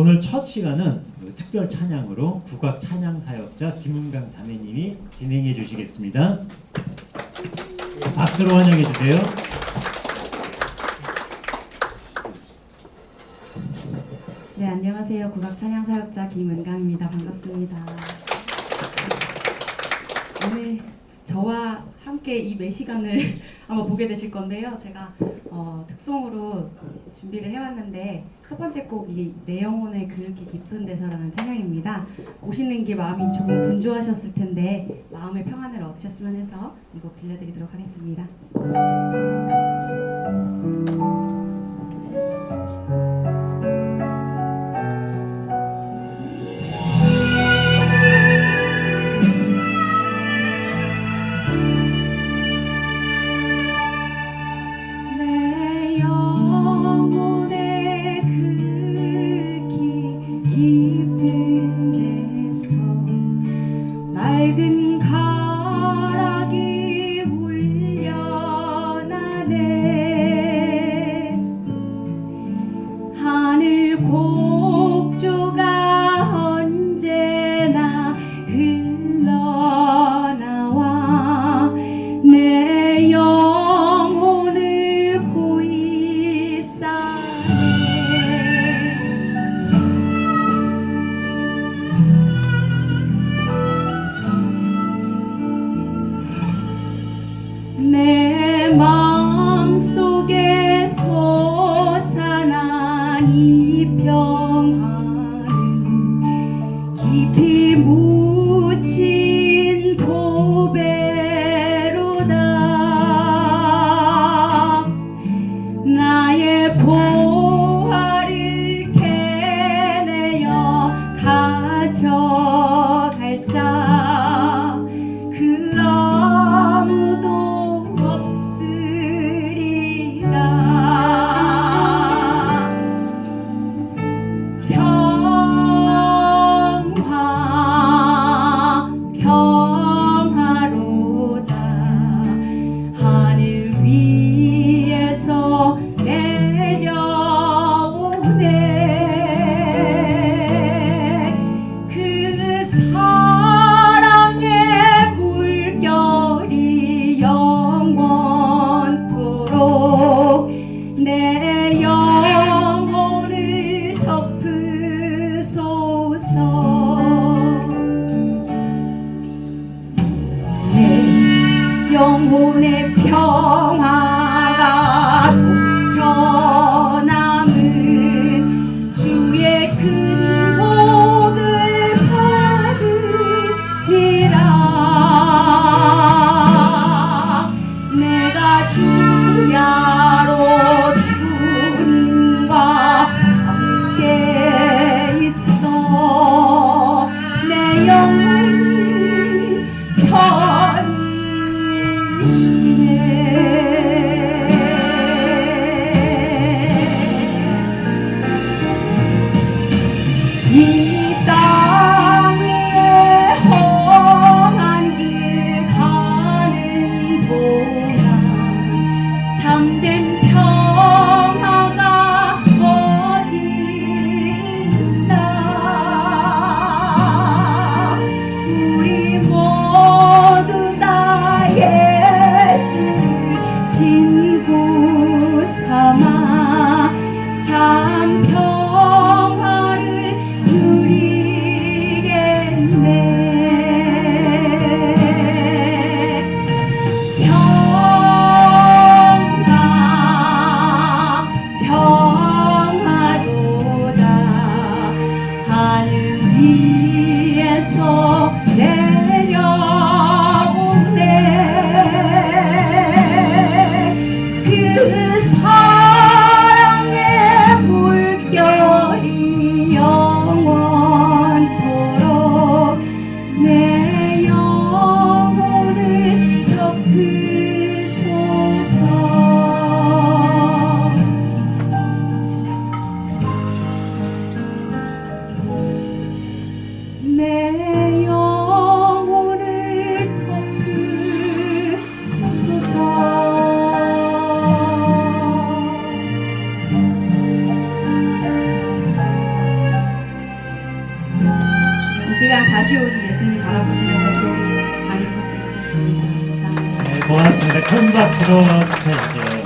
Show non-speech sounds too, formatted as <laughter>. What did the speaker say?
오늘 첫 시간은 그 특별 찬양으로 국악 찬양 사역자 김은강 자매님이 진행해 주시겠습니다. 박수로 환영해 주세요. 네, 안녕하세요. 국악 찬양 사역자 김은강입니다. 반갑습니다. 오늘 저와 함께 이 매 시간을 <laughs> 아마 보게 되실 건데요. 제가 어, 특송으로 준비를 해왔는데 첫 번째 곡이 내 영혼의 그윽기 깊은 데서라는 찬양입니다. 오시는 길 마음이 조금 분주하셨을 텐데 마음의 평안을 얻으셨으면 해서 이곡 들려드리도록 하겠습니다. 내 마음속에 이 평화는 깊이 묻 삼아 다시 오실 예수님 바라보시면서 강의 하셨으면 좋겠습니다. 감사합니다. 네, 고맙습니다. 큰 박수로 축하해주세요.